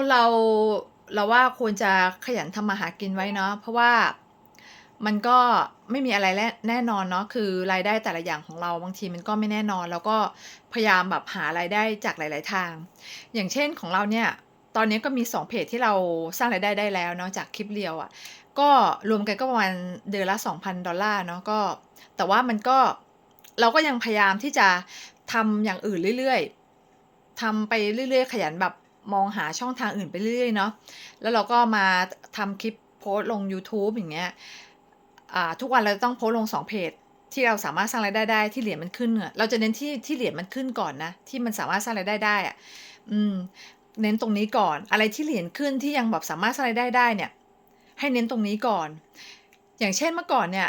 คนเราเราว่าควรจะขยันทำมาหากินไว้เนาะเพราะว่ามันก็ไม่มีอะไรแน่แน่นอนเนาะคือรายได้แต่ละอย่างของเราบางทีมันก็ไม่แน่นอน แล้วก็พยายามแบบหารายได้จากหลาย ๆ ทาง อย่างเช่นของเราเนี่ยตอนนี้ก็มี 2 เพจที่เราสร้างรายได้ได้แล้วเนาะจากคลิปเรียวอะ่ะก็รวมกันก็ประมาณเดือนละ 2,000 ดอลลาร์เนาะก็ แต่ว่ามันก็เราก็ยังพยายามที่จะทำอย่างอื่นเรื่อย ๆทำไปเรื่อย ๆ ขยันแบบ มองหาช่องทางอื่นไปเรื่อยๆเนาะแล้วเราก็มาทำคลิปโพสลง YouTube อย่างเงี้ยอ่าทุกวันเราต้องโพสลง2เพจที่เราสามารถสร้างรายได้ได้ที่เหรียญมันขึ้นอะเราจะเน้นที่ที่เหรียญมันขึ้นก่อนนะที่มันสามารถสร้างรายได้ได้อะอืมเน้นตรงนี้ก่อน อะไรที่เหรียญขึ้นที่ยังแบบสามารถสร้างรายได้ได้เนี่ย ให้เน้นตรงนี้ก่อน อย่างเช่นเมื่อก่อนเนี่ย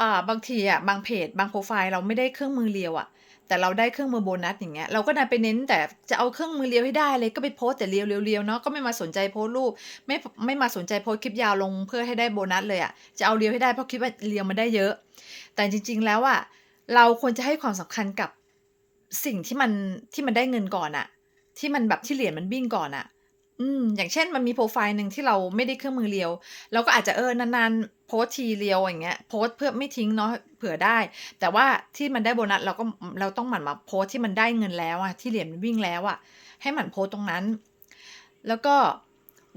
อ่าบางทีอะบางเพจ บางโปรไฟล์เราไม่ได้เครื่องมือเรียวอะ แต่เราได้เครื่องมือโบนัสอย่างเงี้ยเราก็ดันไปเน้นแต่จะเอาเครื่องมือเลียวให้ได้เลยก็ไปโพสแต่เลียวเลียวเนาะก็ไม่มาสนใจโพสรูปไม่ไม่มาสนใจโพสคลิปยาวลงเพื่อให้ได้โบนัสเลยอะจะเอาเลียวให้ได้เพราะคิดว่าเลียวมันได้เยอะ แต่จริง ๆ แล้วอะเราควรจะให้ความสำคัญกับสิ่งที่มันที่มันได้เงินก่อนอะที่มันแบบที่เหรียญมันวิ่งก่อนอะ อืม อย่างเช่นมันมีโปรไฟล์หนึ่งที่เราไม่ได้เครื่องมือเรียว เราก็อาจจะเออนานๆโพสทีเรียวอย่างเงี้ยโพสเพื่อไม่ทิ้งเนาะเผื่อได้ แต่ว่าที่มันได้โบนัสเราก็เราต้องหมั่นมาโพสที่มันได้เงินแล้วอะที่เหรียญมันวิ่งแล้วอะให้หมั่นโพสตรงนั้น แล้วก็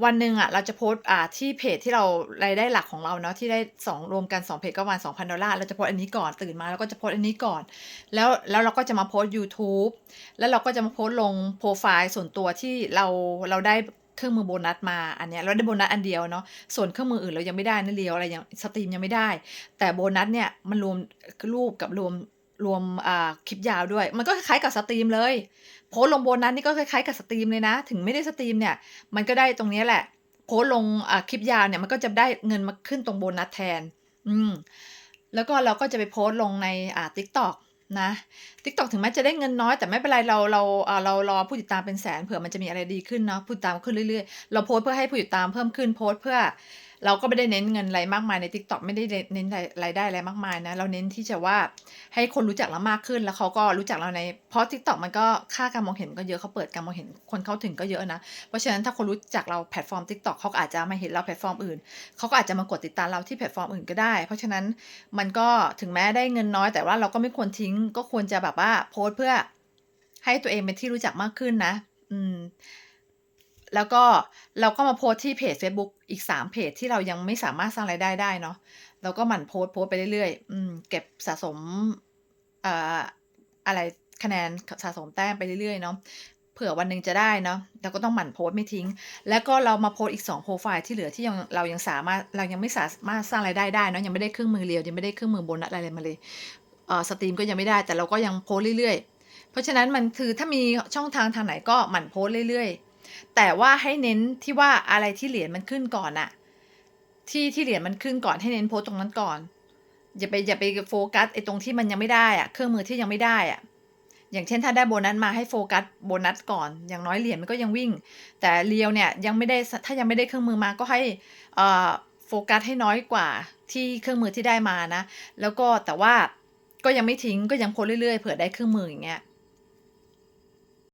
วันหนึ่งอะเราจะโพสต์อ่าที่เพจที่เรารายได้หลักของเราเนาะที่ได้2รวมกัน2เพจก็ประมาณ2,000ดอลลาร์เราจะโพส์อันนี้ก่อนตื่นมาเราก็จะโพส์อันนี้ก่อน แล้วแล้วเราก็จะมาโพสต์ยูทูบแล้วเราก็จะมาโพส์ลงโพรไฟล์ส่วนตัวที่เราเราได้เครื่องมือโบนัสมาอันเนี้ยเราได้โบนัสอันเดียวเนาะส่วนเครื่องมืออื่นเรายังไม่ได้นะเรียวอะไรอย่างสตรีมยังไม่ได้ แต่โบนัสเนี่ยมันรวมรูปกับรวม รวมอ่าคลิปยาวด้วย มันก็คล้ายกับสตรีมเลย โพสลงบนัสนี่ก็คล้ายๆกับสตรีมเลยนะ ถึงไม่ได้สตรีมเนี่ย มันก็ได้ตรงนี้แหละ โพสลงอ่าคลิปยาวเนี่ยมันก็จะได้เงินมาขึ้นตรงโบนัสแทน อืม แล้วก็เราก็จะไปโพสลงในอ่า TikTok นะ TikTok ถึงแม้จะได้เงินน้อยแต่ไม่เป็นไรเราเราอ่าเรารอผู้ติดตามเป็นแสนเผื่อมันจะมีอะไรดีขึ้นเนาะผู้ติดตามขึ้นเรื่อยๆ เราโพสเพื่อให้ผู้ติดตามเพิ่มขึ้นโพสเพื่อ เราก็ไม่ได้เน้นเงินอะไรมากมายใน TikTok ไม่ได้เน้นรายได้อะไรมากมายนะ เราเน้นที่จะว่าให้คนรู้จักเรามากขึ้นแล้วเขาก็รู้จักเราใน เพราะ TikTok มันก็ค่าการมองเห็นก็เยอะเขาเปิดการมองเห็นคนเข้าถึงก็เยอะนะ เพราะฉะนั้นถ้าคนรู้จักเราแพลตฟอร์ม TikTok เขาอาจจะมาเห็นเราแพลตฟอร์มอื่นเขาก็อาจจะมากดติดตามเราที่แพลตฟอร์มอื่นก็ได้ เพราะฉะนั้นมันก็ถึงแม้ได้เงินน้อย แต่ว่าเราก็ไม่ควรทิ้ง ก็ควรจะแบบว่าโพสต์เพื่อให้ตัวเองเป็นที่รู้จักมากขึ้นนะ อืม แล้วก็เราก็มาโพสที่เพจเฟซบุ๊กอีก 3 เพจที่เรายังไม่สามารถสร้างรายได้ได้เนาะเราก็หมั่นโพสโพสไปเรื่อยๆอืมเก็บสะสมอ่าอะไรคะแนนสะสมแต้มไปเรื่อยๆเนาะเผื่อวันหนึ่งจะได้เนาะเราก็ต้องหมั่นโพสไม่ทิ้ง แล้วก็เรามาโพสอีก2โพรไฟล์ที่เหลือที่ยังเรายังสามารถเรายังไม่สามารถสร้างรายได้ได้เนาะยังไม่ได้เครื่องมือเรียวยังไม่ได้เครื่องมือโบนัสอะไรมาเลยเอ่อสตรีมก็ยังไม่ได้แต่เราก็ยังโพสเรื่อยๆ เพราะฉะนั้นมันคือถ้ามีช่องทางทางไหนก็หมั่นโพสเรื่อยๆ แต่ว่าให้เน้นที่ว่าอะไรที่เหรียญมันขึ้นก่อนน่ะที่ที่เหรียญมันขึ้นก่อนให้เน้นโพสตตรงนั้นก่อน อย่าไปอย่าไปโฟกัสไอ้ตรงที่มันยังไม่ได้อะเครื่องมือที่ยังไม่ได้อะอย่างเช่นถ้าได้โบนัสมาให้โฟกัสโบนัสก่อน อย่างน้อยเหรียญมันก็ยังวิ่ง แต่เรียวเนี่ยยังไม่ได้ถ้ายังไม่ได้เครื่องมือมาก็ให้อ่อโฟกัสให้น้อยกว่าที่เครื่องมือที่ได้มานะ แล้วก็แต่ว่าก็ยังไม่ทิ้งก็ยังโพสเรื่อยๆเผื่อได้เครื่องมืออย่างเงี้ย